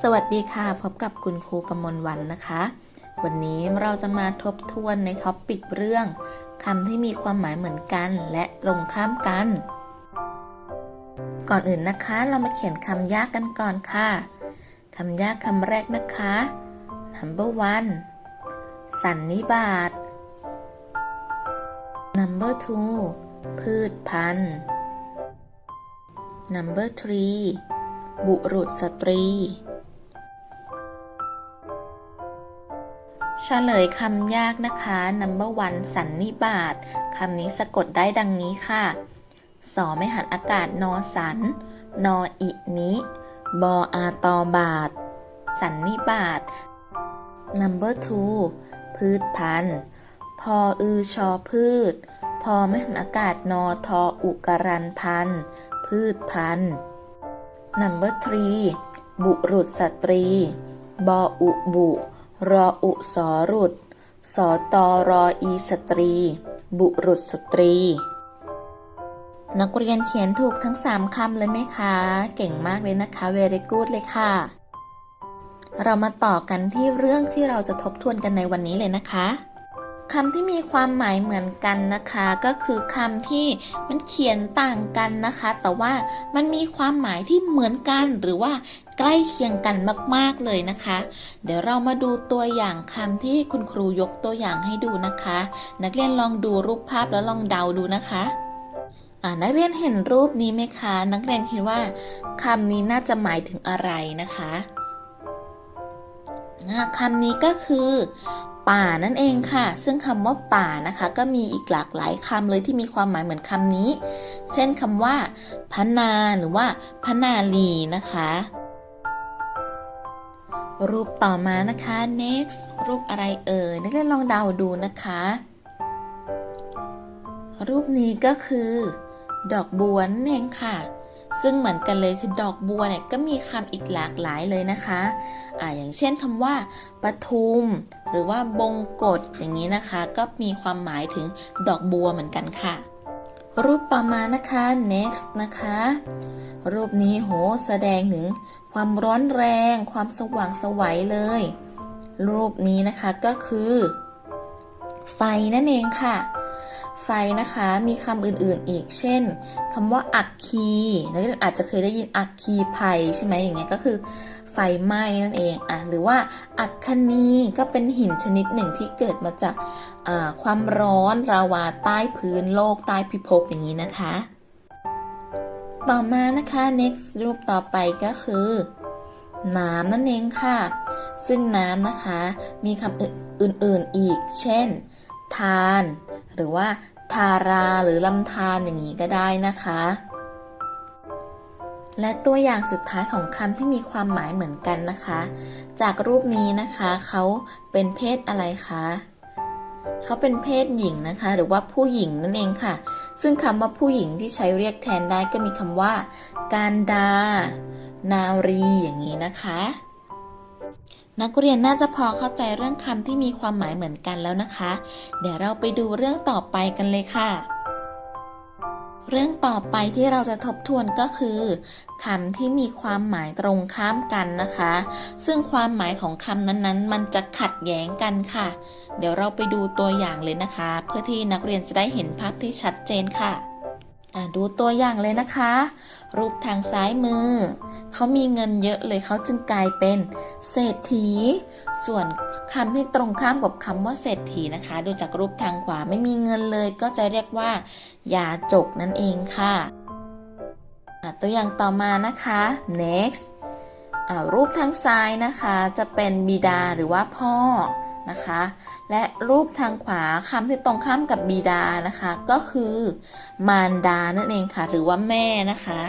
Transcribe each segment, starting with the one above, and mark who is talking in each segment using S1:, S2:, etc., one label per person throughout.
S1: สวัสดีค่ะ พบกับคุณครูกำมลวันนะคะ วันนี้เราจะมาทบทวนในท็อปปิกเรื่องคำที่มีความหมายเหมือนกันและตรงข้ามกัน ก่อนอื่นนะคะ เรามาเขียนคำยากกันก่อนค่ะคำยากคำแรกนะคะ number one สันนิบาต number two พืชพันธุ์ number three บุรุษสตรี ฉลยคำยากนะคะ number one สันนิบาตคำนี้สะกดได้ดังนี้ค่ะสอไม่หันอากาศนอสัน นออินิบออาตอบาท สันนิบาต number two พืชพันธุ์ พออือชอพืช พอไม่หันอากาศนอทออุกรันพันธุ์ พืชพันธุ์ number three บุรุษสตรี บออุบุ รออุสอรุดสอตอรออีสตรี บุรุษสตรี นักเรียนเขียนถูกทั้ง 3คำเลยไหมคะ เก่งมากเลยนะคะ very good เลยค่ะ เรามาต่อกันที่เรื่องที่เราจะทบทวนกันในวันนี้เลยนะคะคำที่มีความหมายเหมือนกันนะคะ ก็คือคำที่มันเขียนต่างกันนะคะ แต่ว่ามันมีความหมายที่เหมือนกันหรือว่าใกล้เคียงกันมาก ๆ เลยนะคะ เดี๋ยวเรามาดูตัวอย่างคำที่คุณครูยกตัวอย่างให้ดูนะคะ นักเรียนลองดูรูปภาพแล้วลองเดาดูนะคะนักเรียนเห็นรูปนี้ไหมคะ นักเรียนคิดว่าคำนี้น่าจะหมายถึงอะไรนะคะคำนี้ก็คือ ป่านั่นเองค่ะ ซึ่งคำว่าป่านะคะ ก็มีอีกหลากหลายคำเลยที่มีความหมายเหมือนคำนี้ เช่นคำว่าพนาหรือว่าพนาลีนะคะ รูปต่อมานะคะ next รูปอะไรเอ่ยนักเรียนลองเดาดูนะคะ รูปนี้ก็คือ ดอกบัวนั่นเองค่ะ ซึ่งเหมือนกันเลยคือดอกบัวเนี่ยก็มีคำอีกหลากหลายเลยนะคะอ่าอย่างเช่นคำว่าปทุม หรือว่าบงกฎอย่างนี้นะคะ ก็มีความหมายถึงดอกบัวเหมือนกันค่ะ รูปต่อมานะคะ next นะคะ รูปนี้โหแสดงถึงความร้อนแรง ความสว่างสวัยเลย รูปนี้นะคะก็คือ ไฟนั่นเองค่ะ ไฟนะคะมีคำอื่นๆอีก เช่นคำว่าอักคีนักเรียนอาจจะเคยได้ยินอักคีภัยใช่ไหมอย่างเงี้ยก็คือไฟไหม้นั่นเองอะหรือว่าอัคคนีก็เป็นหินชนิดหนึ่งที่เกิดมาจากความร้อนราวาใต้พื้นโลกใต้พิภพอย่างนี้นะคะ ต่อมานะคะ next รูปต่อไปก็คือ น้ำนั่นเองค่ะ ซึ่งน้ำนะคะมีคำอื่นๆอีก เช่น ทาน หรือว่า ทาราหรือลำธารอย่างนี้ก็ได้นะคะ และตัวอย่างสุดท้ายของคำที่มีความหมายเหมือนกันนะคะ จากรูปนี้นะคะเขาเป็นเพศอะไรคะเขาเป็นเพศหญิงนะคะ หรือว่าผู้หญิงนั่นเองค่ะ ซึ่งคำว่าผู้หญิงที่ใช้เรียกแทนได้ก็มีคำว่า การดา นารีอย่างนี้นะคะ นักเรียนน่าจะพอเข้าใจเรื่องคำที่มีความหมายเหมือนกันแล้วนะคะ เดี๋ยวเราไปดูเรื่องต่อไปกันเลยค่ะ เรื่องต่อไปที่เราจะทบทวนก็คือคำที่มีความหมายตรงข้ามกันนะคะ ซึ่งความหมายของคำนั้นๆ มันจะขัดแย้งกันค่ะ เดี๋ยวเราไปดูตัวอย่างเลยนะคะ เพื่อที่นักเรียนจะได้เห็นภาพที่ชัดเจนค่ะ ดูตัวอย่างเลยนะคะ รูปทางซ้ายมือ เขามีเงินเยอะเลยเขาจึงกลายเป็นเศรษฐี ส่วนคำที่ตรงข้ามกับคำว่าเศรษฐีนะคะ ดูจากรูปทางขวาไม่มีเงินเลย ก็จะเรียกว่ายาจกนั่นเองค่ะตัวอย่างต่อมานะคะ next รูปทางซ้ายนะคะจะเป็นบิดาหรือว่าพ่อ นะคะ และรูปทางขวาคำที่ตรงข้ามกับบิดานะคะ ก็คือมารดานั่นเองค่ะ หรือว่าแม่นะคะ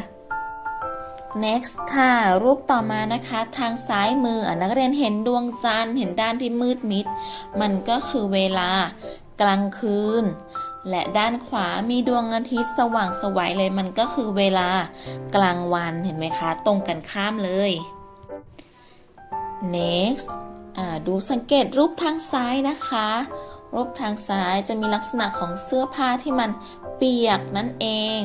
S1: next ค่ะ รูปต่อมานะคะ ทางซ้ายมืออนักเรียนเห็นดวงจันทร์เห็นด้านที่มืดมิด มันก็คือเวลากลางคืน และด้านขวามีดวงอาทิตย์สว่างสวยเลยมันก็คือเวลากลางวันเห็นไหมคะ ตรงกันข้ามเลย next ดูสังเกตรูปทางซ้ายนะคะ รูปทางซ้ายจะมีลักษณะของเสื้อผ้าที่มันเปียกนั่นเอง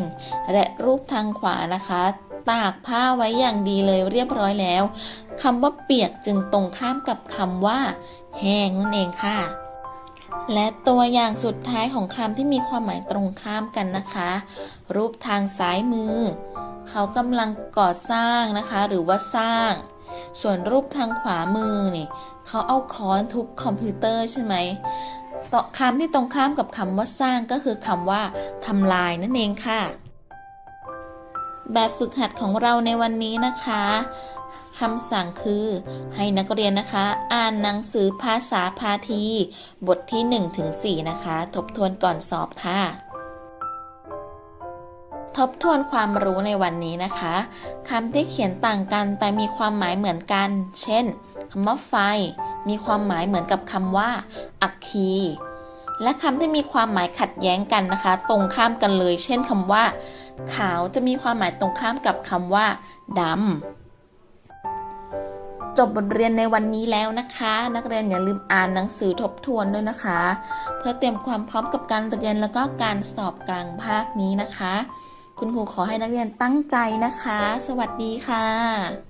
S1: และรูปทางขวานะคะตากผ้าไว้อย่างดีเลยเรียบร้อยแล้วคำว่าเปียกจึงตรงข้ามกับคำว่า แห้งนั่นเองค่ะ และตัวอย่างสุดท้ายของคำที่มีความหมายตรงข้ามกันนะคะ รูปทางซ้ายมือ เขากำลังก่อสร้างนะคะ หรือว่าสร้าง ส่วนรูปทางขวามือนี่เขาเอาค้อนทุบคอมพิวเตอร์ใช่ไหมต่อคำที่ตรงข้ามกับคำว่าสร้างก็คือคำว่าทำลายนั่นเองค่ะ แบบฝึกหัดของเราในวันนี้นะคะคำสั่งคือให้นักเรียนนะคะ อ่านหนังสือภาษาพาที บทที่1ถึง4นะคะ ทบทวนก่อนสอบค่ะ ทบทวนความรู้ในวันนี้นะคะคำที่เขียนต่างกันแต่มีความหมายเหมือนกัน เช่นคำว่าไฟ มีความหมายเหมือนกับคำว่า อัคคี และคำที่มีความหมายขัดแย้งกันนะคะ ตรงข้ามกันเลย เช่นคำว่า ขาวจะมีความหมายตรงข้ามกับคำว่าดำจบบทเรียนในวันนี้แล้วนะคะ นักเรียนอย่าลืมอ่านหนังสือทบทวนด้วยนะคะ เพื่อเตรียมความพร้อมกับการเรียนแล้วก็การสอบกลางภาคนี้นะคะ คุณครูขอให้นักเรียนตั้งใจนะคะ สวัสดีค่ะ